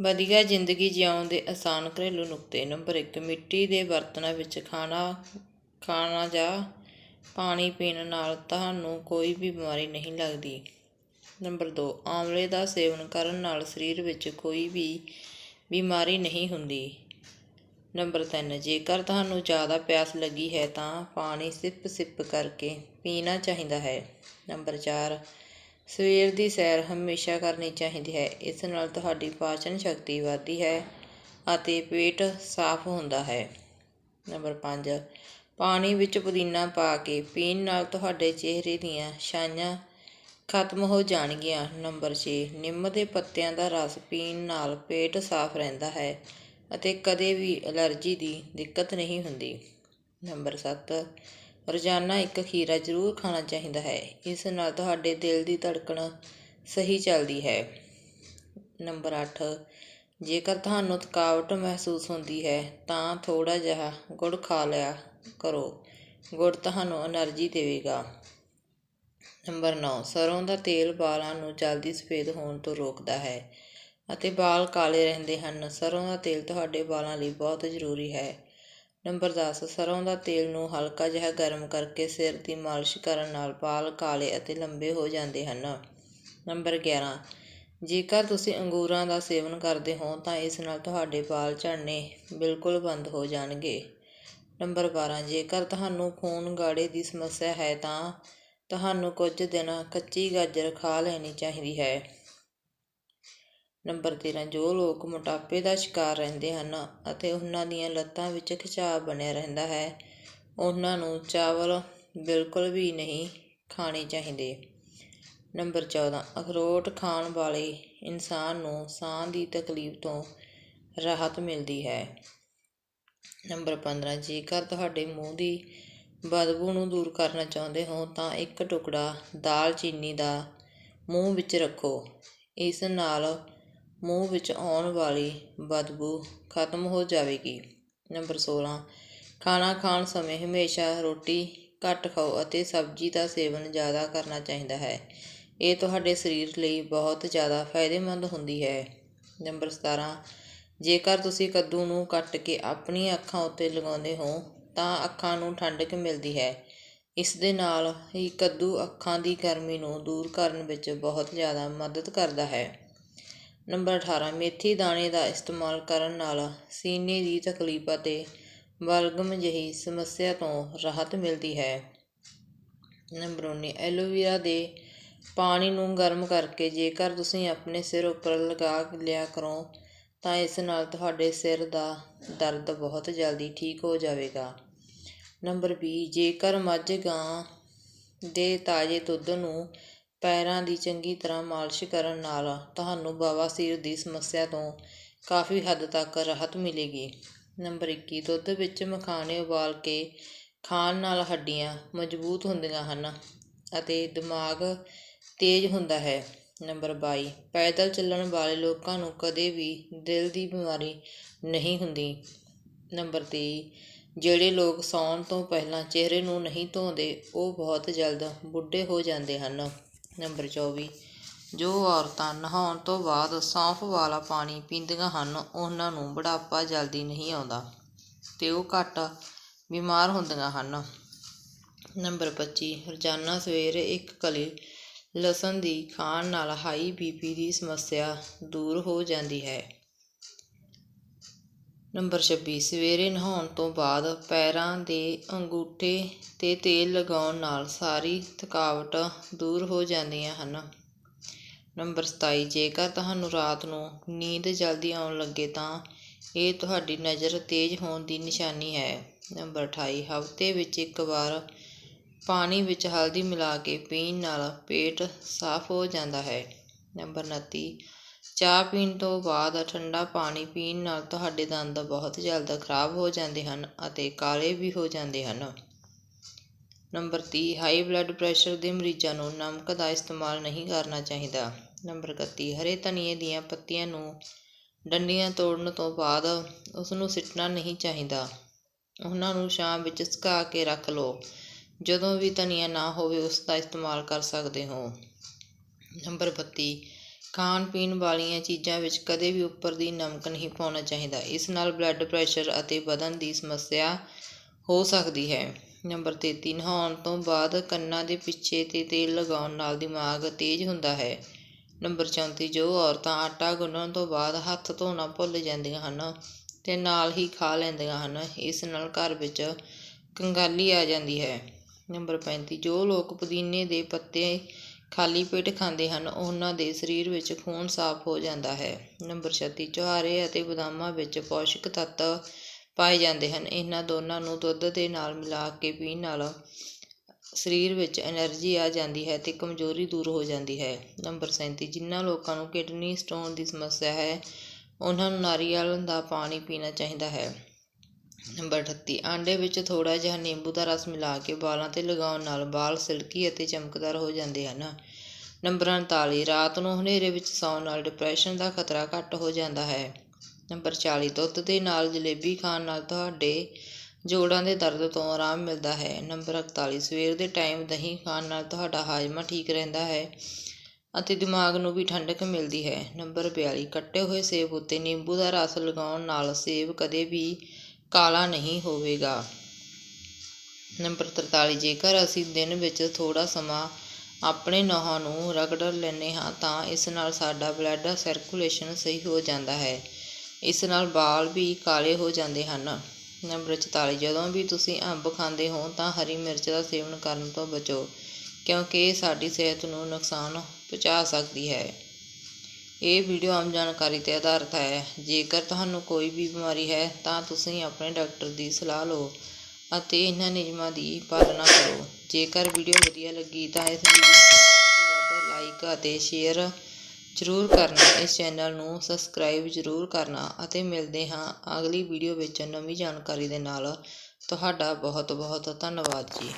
ਵਧੀਆ ਜ਼ਿੰਦਗੀ ਜਿਉਣ ਦੇ ਆਸਾਨ ਘਰੇਲੂ ਨੁਕਤੇ ਨੰਬਰ ਇੱਕ, ਮਿੱਟੀ ਦੇ ਬਰਤਨਾਂ ਵਿੱਚ ਖਾਣਾ ਖਾਣਾ ਜਾਂ ਪਾਣੀ ਪੀਣ ਨਾਲ ਤੁਹਾਨੂੰ ਕੋਈ ਵੀ ਬਿਮਾਰੀ ਨਹੀਂ ਲੱਗਦੀ। ਨੰਬਰ ਦੋ, ਆਮਲੇ ਦਾ ਸੇਵਨ ਕਰਨ ਨਾਲ ਸਰੀਰ ਵਿੱਚ ਕੋਈ ਵੀ ਬਿਮਾਰੀ ਨਹੀਂ ਹੁੰਦੀ। ਨੰਬਰ ਤਿੰਨ, ਜੇਕਰ ਤੁਹਾਨੂੰ ਜ਼ਿਆਦਾ ਪਿਆਸ ਲੱਗੀ ਹੈ ਤਾਂ ਪਾਣੀ ਸਿਪ ਸਿਪ ਕਰਕੇ ਪੀਣਾ ਚਾਹੀਦਾ ਹੈ। ਨੰਬਰ ਚਾਰ ਸਵੇਰ ਦੀ ਸੈਰ ਹਮੇਸ਼ਾ ਕਰਨੀ ਚਾਹੀਦੀ ਹੈ, ਇਸ ਨਾਲ ਤੁਹਾਡੀ ਪਾਚਨ ਸ਼ਕਤੀ ਵਧਦੀ ਹੈ ਅਤੇ ਪੇਟ ਸਾਫ਼ ਹੁੰਦਾ ਹੈ। ਨੰਬਰ 5 ਪਾਣੀ ਵਿੱਚ ਪੁਦੀਨਾ ਪਾ ਕੇ ਪੀਣ ਨਾਲ ਤੁਹਾਡੇ ਚਿਹਰੇ ਦੀਆਂ ਛਾਈਆਂ ਖਤਮ ਹੋ ਜਾਣਗੀਆਂ। ਨੰਬਰ 6 ਨਿੰਮ ਦੇ ਪੱਤਿਆਂ ਦਾ ਰਸ ਪੀਣ ਨਾਲ ਪੇਟ ਸਾਫ਼ ਰਹਿੰਦਾ ਹੈ ਅਤੇ ਕਦੇ ਵੀ ਅਲਰਜੀ ਦੀ ਦਿੱਕਤ ਨਹੀਂ ਹੁੰਦੀ। ਨੰਬਰ 7 ਰੋਜ਼ਾਨਾ ਇੱਕ ਖੀਰਾ ਜ਼ਰੂਰ ਖਾਣਾ ਚਾਹੀਦਾ ਹੈ। ਇਸ ਨਾਲ ਤੁਹਾਡੇ ਦਿਲ ਦੀ ਧੜਕਣ ਸਹੀ ਚੱਲਦੀ ਹੈ। ਨੰਬਰ ਅੱਠ, ਜੇਕਰ ਤੁਹਾਨੂੰ ਥਕਾਵਟ ਮਹਿਸੂਸ ਹੁੰਦੀ ਹੈ, ਤਾਂ ਥੋੜ੍ਹਾ ਜਿਹਾ ਗੁੜ ਖਾ ਲਿਆ ਕਰੋ। ਗੁੜ ਤੁਹਾਨੂੰ એનર્ਜੀ ਦੇਵੇਗਾ। ਨੰਬਰ 9 ਸਰੋਂ ਦਾ ਤੇਲ ਵਾਲਾਂ ਨੂੰ ਜਲਦੀ ਸਫੇਦ ਹੋਣ ਤੋਂ ਰੋਕਦਾ ਹੈ ਅਤੇ ਵਾਲ ਕਾਲੇ ਰਹਿੰਦੇ ਹਨ। ਸਰੋਂ ਦਾ ਤੇਲ ਤੁਹਾਡੇ ਵਾਲਾਂ ਲਈ ਬਹੁਤ ਜ਼ਰੂਰੀ ਹੈ। ਨੰਬਰ ਦਸ ਸਰ੍ਹੋਂ ਦਾ ਤੇਲ ਨੂੰ ਹਲਕਾ ਜਿਹਾ ਗਰਮ ਕਰਕੇ ਸਿਰ ਦੀ ਮਾਲਿਸ਼ ਕਰਨ ਨਾਲ ਵਾਲ ਕਾਲੇ ਅਤੇ ਲੰਬੇ ਹੋ ਜਾਂਦੇ ਹਨ। ਨੰਬਰ 11 ਜੇਕਰ ਤੁਸੀਂ ਅੰਗੂਰਾਂ ਦਾ ਸੇਵਨ ਕਰਦੇ ਹੋ ਤਾਂ ਇਸ ਨਾਲ ਤੁਹਾਡੇ ਵਾਲ ਝੜਨੇ ਬਿਲਕੁਲ ਬੰਦ ਹੋ ਜਾਣਗੇ। ਨੰਬਰ 12 ਜੇਕਰ ਤੁਹਾਨੂੰ ਖੂਨ ਗਾੜੇ ਦੀ ਸਮੱਸਿਆ ਹੈ ਤਾਂ ਤੁਹਾਨੂੰ ਕੁਝ ਦਿਨ ਕੱਚੀ ਗਾਜਰ ਖਾ ਲੈਣੀ ਚਾਹੀਦੀ ਹੈ। ਨੰਬਰ 13 ਜੋ ਲੋਕ ਮੋਟਾਪੇ ਦਾ ਸ਼ਿਕਾਰ ਰਹਿੰਦੇ ਹਨ ਅਤੇ ਉਹਨਾਂ ਦੀਆਂ ਲੱਤਾਂ ਵਿੱਚ ਖਿਚਾਅ ਬਣਿਆ ਰਹਿੰਦਾ ਹੈ, ਉਹਨਾਂ ਨੂੰ ਚਾਵਲ ਬਿਲਕੁਲ ਵੀ ਨਹੀਂ ਖਾਣੇ ਚਾਹੀਦੇ। ਨੰਬਰ 14 ਅਖਰੋਟ ਖਾਣ ਵਾਲੇ ਇਨਸਾਨ ਨੂੰ ਸਾਹ ਦੀ ਤਕਲੀਫ ਤੋਂ ਰਾਹਤ ਮਿਲਦੀ ਹੈ। ਨੰਬਰ 15 ਜੇਕਰ ਤੁਹਾਡੇ ਮੂੰਹ ਦੀ ਬਦਬੂ ਨੂੰ ਦੂਰ ਕਰਨਾ ਚਾਹੁੰਦੇ ਹੋ, ਤਾਂ ਇੱਕ ਟੁਕੜਾ ਦਾਲਚੀਨੀ ਦਾ ਮੂੰਹ ਵਿੱਚ ਰੱਖੋ। ਇਸ ਨਾਲ ਮੂੰਹ ਵਿੱਚ ਆਉਣ ਵਾਲੀ ਬਦਬੂ ਖਤਮ ਹੋ ਜਾਵੇਗੀ। ਨੰਬਰ 16 ਖਾਣਾ ਖਾਣ ਸਮੇਂ ਹਮੇਸ਼ਾ ਰੋਟੀ ਘੱਟ ਖਾਓ ਅਤੇ ਸਬਜ਼ੀ ਦਾ ਸੇਵਨ ਜ਼ਿਆਦਾ ਕਰਨਾ ਚਾਹੀਦਾ ਹੈ। ਇਹ ਤੁਹਾਡੇ ਸਰੀਰ ਲਈ ਬਹੁਤ ਜ਼ਿਆਦਾ ਫਾਇਦੇਮੰਦ ਹੁੰਦੀ ਹੈ। ਨੰਬਰ 17 ਜੇਕਰ ਤੁਸੀਂ ਕੱਦੂ ਨੂੰ ਕੱਟ ਕੇ ਆਪਣੀਆਂ ਅੱਖਾਂ ਉੱਤੇ ਲਗਾਉਂਦੇ ਹੋ, ਤਾਂ ਅੱਖਾਂ ਨੂੰ ਠੰਡਕ ਮਿਲਦੀ ਹੈ। ਇਸ ਦੇ ਨਾਲ ਹੀ ਕੱਦੂ ਅੱਖਾਂ ਦੀ ਗਰਮੀ ਨੂੰ ਦੂਰ ਕਰਨ ਵਿੱਚ ਬਹੁਤ ਜ਼ਿਆਦਾ ਮਦਦ ਕਰਦਾ ਹੈ। ਨੰਬਰ 18 ਮੇਥੀ ਦਾਣੇ ਦਾ ਇਸਤੇਮਾਲ ਕਰਨ ਨਾਲ ਸੀਨੇ ਦੀ ਤਕਲੀਫ ਅਤੇ ਬਲਗਮ ਜਿਹੀ ਸਮੱਸਿਆ ਤੋਂ ਰਾਹਤ ਮਿਲਦੀ ਹੈ। ਨੰਬਰ ਉੱਨੀ, ਐਲੋਵੀਰਾ ਦੇ ਪਾਣੀ ਨੂੰ ਗਰਮ ਕਰਕੇ ਜੇਕਰ ਤੁਸੀਂ ਆਪਣੇ ਸਿਰ ਉੱਪਰ ਲਗਾ ਲਿਆ ਕਰੋ, ਤਾਂ ਇਸ ਨਾਲ ਤੁਹਾਡੇ ਸਿਰ ਦਾ ਦਰਦ ਬਹੁਤ ਜਲਦੀ ਠੀਕ ਹੋ ਜਾਵੇਗਾ। ਨੰਬਰ ਵੀਹ, ਜੇਕਰ ਮੱਝ ਗਾਂ ਦੇ ਤਾਜ਼ੇ ਦੁੱਧ ਨੂੰ ਪੈਰਾਂ ਦੀ ਚੰਗੀ ਤਰ੍ਹਾਂ ਮਾਲਿਸ਼ ਕਰਨ ਨਾਲ ਤੁਹਾਨੂੰ ਬਵਾਸੀਰ ਦੀ ਸਮੱਸਿਆ ਤੋਂ ਕਾਫੀ ਹੱਦ ਤੱਕ ਰਾਹਤ ਮਿਲੇਗੀ। ਨੰਬਰ 21 ਦੁੱਧ ਵਿੱਚ ਮਖਾਣੇ ਉਬਾਲ ਕੇ ਖਾਣ ਨਾਲ ਹੱਡੀਆਂ ਮਜ਼ਬੂਤ ਹੁੰਦੀਆਂ ਹਨ ਅਤੇ ਦਿਮਾਗ ਤੇਜ਼ ਹੁੰਦਾ ਹੈ। ਨੰਬਰ ਬਾਈ, ਪੈਦਲ ਚੱਲਣ ਵਾਲੇ ਲੋਕਾਂ ਨੂੰ ਕਦੇ ਵੀ ਦਿਲ ਦੀ ਬਿਮਾਰੀ ਨਹੀਂ ਹੁੰਦੀ। ਨੰਬਰ 23 ਜਿਹੜੇ ਲੋਕ ਸੌਣ ਤੋਂ ਪਹਿਲਾਂ ਚਿਹਰੇ ਨੂੰ ਨਹੀਂ ਧੋਂਦੇ, ਉਹ ਬਹੁਤ ਜਲਦ ਬੁੱਢੇ ਹੋ ਜਾਂਦੇ ਹਨ। ਨੰਬਰ 24 ਜੋ ਔਰਤਾਂ ਨਹਾਉਣ ਤੋਂ ਬਾਅਦ ਸੌਂਫ ਵਾਲਾ ਪਾਣੀ ਪੀਂਦੀਆਂ ਹਨ, ਉਹਨਾਂ ਨੂੰ ਬੁਢਾਪਾ ਜਲਦੀ ਨਹੀਂ ਆਉਂਦਾ ਅਤੇ ਉਹ ਘੱਟ ਬਿਮਾਰ ਹੁੰਦੀਆਂ ਹਨ। ਨੰਬਰ 25 ਰੋਜ਼ਾਨਾ ਸਵੇਰੇ ਇੱਕ ਕਲੀ ਲਸਣ ਦੀ ਖਾਣ ਨਾਲ ਹਾਈ ਬੀ ਪੀ ਦੀ ਸਮੱਸਿਆ ਦੂਰ ਹੋ ਜਾਂਦੀ ਹੈ। ਨੰਬਰ 26 ਸਵੇਰੇ ਨਹਾਉਣ ਤੋਂ ਬਾਅਦ ਪੈਰਾਂ ਦੇ ਅੰਗੂਠੇ 'ਤੇ ਤੇਲ ਲਗਾਉਣ ਨਾਲ ਸਾਰੀ ਥਕਾਵਟਾਂ ਦੂਰ ਹੋ ਜਾਂਦੀਆਂ ਹਨ। ਨੰਬਰ 27 ਜੇਕਰ ਤੁਹਾਨੂੰ ਰਾਤ ਨੂੰ ਨੀਂਦ ਜਲਦੀ ਆਉਣ ਲੱਗੇ ਤਾਂ ਇਹ ਤੁਹਾਡੀ ਨਜ਼ਰ ਤੇਜ਼ ਹੋਣ ਦੀ ਨਿਸ਼ਾਨੀ ਹੈ। ਨੰਬਰ 28 ਹਫ਼ਤੇ ਵਿੱਚ ਇੱਕ ਵਾਰ ਪਾਣੀ ਵਿੱਚ ਹਲਦੀ ਮਿਲਾ ਕੇ ਪੀਣ ਨਾਲ ਪੇਟ ਸਾਫ਼ ਹੋ ਜਾਂਦਾ ਹੈ। ਨੰਬਰ 29 ਚਾਹ ਪੀਣ ਤੋਂ ਬਾਅਦ ਠੰਡਾ ਪਾਣੀ ਪੀਣ ਨਾਲ ਤੁਹਾਡੇ ਦੰਦ ਬਹੁਤ ਜਲਦ ਖਰਾਬ ਹੋ ਜਾਂਦੇ ਹਨ ਅਤੇ ਕਾਲੇ ਵੀ ਹੋ ਜਾਂਦੇ ਹਨ। ਨੰਬਰ ਤੀਹ, ਹਾਈ ਬਲੱਡ ਪ੍ਰੈਸ਼ਰ ਦੇ ਮਰੀਜ਼ਾਂ ਨੂੰ ਨਮਕ ਦਾ ਇਸਤੇਮਾਲ ਨਹੀਂ ਕਰਨਾ ਚਾਹੀਦਾ। ਨੰਬਰ 31 ਹਰੇ ਧਨੀਏ ਦੀਆਂ ਪੱਤੀਆਂ ਨੂੰ ਡੰਡੀਆਂ ਤੋੜਨ ਤੋਂ ਬਾਅਦ ਉਸ ਨੂੰ ਸਿੱਟਣਾ ਨਹੀਂ ਚਾਹੀਦਾ। ਉਹਨਾਂ ਨੂੰ ਛਾਂ ਵਿੱਚ ਸੁਕਾ ਕੇ ਰੱਖ ਲਓ। ਜਦੋਂ ਵੀ ਧਨੀਆ ਨਾ ਹੋਵੇ ਉਸ ਦਾ ਇਸਤੇਮਾਲ ਕਰ ਸਕਦੇ ਹੋ। ਨੰਬਰ 32 ਖਾਣ ਪੀਣ ਵਾਲੀਆਂ ਚੀਜ਼ਾਂ ਵਿੱਚ ਕਦੇ ਵੀ ਉੱਪਰ ਦੀ ਨਮਕ ਨਹੀਂ ਪਾਉਣਾ ਚਾਹੀਦਾ। ਇਸ ਨਾਲ ਬਲੱਡ ਪ੍ਰੈਸ਼ਰ ਅਤੇ ਵਧਣ ਦੀ ਸਮੱਸਿਆ ਹੋ ਸਕਦੀ ਹੈ। ਨੰਬਰ 33 ਨਹਾਉਣ ਤੋਂ ਬਾਅਦ ਕੰਨਾਂ ਦੇ ਪਿੱਛੇ ਤੇ ਤੇਲ ਲਗਾਉਣ ਨਾਲ ਦਿਮਾਗ ਤੇਜ਼ ਹੁੰਦਾ ਹੈ। ਨੰਬਰ 34 ਜੋ ਔਰਤਾਂ ਆਟਾ ਗੁੰਨਣ ਤੋਂ ਬਾਅਦ ਹੱਥ ਧੋਣਾ ਭੁੱਲ ਜਾਂਦੀਆਂ ਹਨ ਤੇ ਨਾਲ ਹੀ ਖਾ ਲੈਂਦੀਆਂ ਹਨ, ਇਸ ਨਾਲ ਘਰ ਵਿੱਚ ਕੰਗਾਲੀ ਆ ਜਾਂਦੀ ਹੈ। ਨੰਬਰ 35 ਜੋ ਲੋਕ ਪੁਦੀਨੇ ਦੇ ਪੱਤੇ ਖਾਲੀ ਪੇਟ ਖਾਂਦੇ ਹਨ, ਉਹਨਾਂ ਦੇ ਸਰੀਰ ਵਿੱਚ ਖੂਨ ਸਾਫ਼ ਹੋ ਜਾਂਦਾ ਹੈ। ਨੰਬਰ ਛੱਤੀ ਛੁਹਾਰੇ ਅਤੇ ਬਦਾਮਾਂ ਵਿੱਚ ਪੋਸ਼ਕ ਤੱਤ ਪਾਏ ਜਾਂਦੇ ਹਨ। ਇਹਨਾਂ ਦੋਨਾਂ ਨੂੰ ਦੁੱਧ ਦੇ ਨਾਲ ਮਿਲਾ ਕੇ ਪੀਣ ਨਾਲ ਸਰੀਰ ਵਿੱਚ ਐਨਰਜੀ ਆ ਜਾਂਦੀ ਹੈ ਅਤੇ ਕਮਜ਼ੋਰੀ ਦੂਰ ਹੋ ਜਾਂਦੀ ਹੈ। ਨੰਬਰ ਸੈਂਤੀ ਜਿਨ੍ਹਾਂ ਲੋਕਾਂ ਨੂੰ ਕਿਡਨੀ ਸਟੋਨ ਦੀ ਸਮੱਸਿਆ ਹੈ, ਉਹਨਾਂ ਨੂੰ ਨਾਰੀਅਲ ਦਾ ਪਾਣੀ ਪੀਣਾ ਚਾਹੀਦਾ ਹੈ। ਨੰਬਰ 38 ਆਂਡੇ ਵਿੱਚ ਥੋੜ੍ਹਾ ਜਿਹਾ ਨਿੰਬੂ ਦਾ ਰਸ ਮਿਲਾ ਕੇ ਵਾਲਾਂ ਤੇ ਲਗਾਉਣ ਨਾਲ ਵਾਲ ਸਿਲਕੀ ਅਤੇ ਚਮਕਦਾਰ ਹੋ ਜਾਂਦੇ ਹਨ। ਨੰਬਰ 39 ਰਾਤ ਨੂੰ ਹਨੇਰੇ ਵਿੱਚ ਸੌਣ ਨਾਲ ਡਿਪਰੈਸ਼ਨ ਦਾ ਖਤਰਾ ਘੱਟ ਹੋ ਜਾਂਦਾ ਹੈ। ਨੰਬਰ 40 ਦੁੱਧ ਦੇ ਨਾਲ ਜਲੇਬੀ ਖਾਣ ਨਾਲ ਤੁਹਾਡੇ ਜੋੜਾਂ ਦੇ ਦਰਦ ਤੋਂ ਆਰਾਮ ਮਿਲਦਾ ਹੈ। ਨੰਬਰ 41 ਸਵੇਰ ਦੇ ਟਾਈਮ ਦਹੀਂ ਖਾਣ ਨਾਲ ਤੁਹਾਡਾ ਹਾਜ਼ਮਾ ਠੀਕ ਰਹਿੰਦਾ ਹੈ ਅਤੇ ਦਿਮਾਗ ਨੂੰ ਵੀ ਠੰਡਕ ਮਿਲਦੀ ਹੈ। ਨੰਬਰ 42 ਕੱਟੇ ਹੋਏ ਸੇਬ ਉੱਤੇ ਨਿੰਬੂ ਦਾ ਰਸ ਲਗਾਉਣ ਨਾਲ ਸੇਬ ਕਦੇ ਵੀ ਕਾਲਾ ਨਹੀਂ ਹੋਵੇਗਾ। ਨੰਬਰ 43 ਜੇਕਰ ਅਸੀਂ ਦਿਨ ਵਿੱਚ ਥੋੜਾ ਸਮਾਂ ਆਪਣੇ ਨਹੁੰ ਨੂੰ ਰਗੜ ਲੈਂਦੇ ਹਾਂ, ਤਾਂ ਇਸ ਨਾਲ ਸਾਡਾ ਬਲੱਡ ਸਰਕੂਲੇਸ਼ਨ ਸਹੀ ਹੋ ਜਾਂਦਾ ਹੈ। ਇਸ ਨਾਲ ਵਾਲ ਵੀ ਕਾਲੇ ਹੋ ਜਾਂਦੇ ਹਨ। ਨੰਬਰ 44 ਜਦੋਂ ਵੀ ਤੁਸੀਂ ਅੰਬ ਖਾਂਦੇ ਹੋ, ਤਾਂ ਹਰੀ ਮਿਰਚ ਦਾ ਸੇਵਨ ਕਰਨ ਤੋਂ ਬਚੋ, ਕਿਉਂਕਿ ਇਹ ਸਾਡੀ ਸਿਹਤ ਨੂੰ ਨੁਕਸਾਨ ਪਹੁੰਚਾ ਸਕਦੀ ਹੈ। ਇਹ ਵੀਡੀਓ ਆਮ ਜਾਣਕਾਰੀ ਤੇ ਆਧਾਰਿਤ ਹੈ। ਜੇਕਰ ਤੁਹਾਨੂੰ ਕੋਈ ਵੀ ਬਿਮਾਰੀ ਹੈ, ਤਾਂ ਤੁਸੀਂ ਆਪਣੇ ਡਾਕਟਰ ਦੀ ਸਲਾਹ ਲਓ ਅਤੇ ਇਹਨਾਂ ਨਿਯਮਾਂ ਦੀ ਪਾਲਣਾ ਕਰੋ। ਜੇਕਰ ਵੀਡੀਓ ਵਧੀਆ ਲੱਗੀ, ਤਾਂ ਇਸ ਵੀਡੀਓ ਨੂੰ ਵੱਧ ਤੋਂ ਵੱਧ ਲਾਈਕ ਅਤੇ ਸ਼ੇਅਰ ਜ਼ਰੂਰ ਕਰਨਾ। ਇਸ ਚੈਨਲ ਨੂੰ ਸਬਸਕ੍ਰਾਈਬ ਜ਼ਰੂਰ ਕਰਨਾ ਅਤੇ ਮਿਲਦੇ ਹਾਂ ਅਗਲੀ ਵੀਡੀਓ ਵਿੱਚ ਨਵੀਂ ਜਾਣਕਾਰੀ ਦੇ ਨਾਲ। ਤੁਹਾਡਾ ਬਹੁਤ ਬਹੁਤ ਧੰਨਵਾਦ ਜੀ।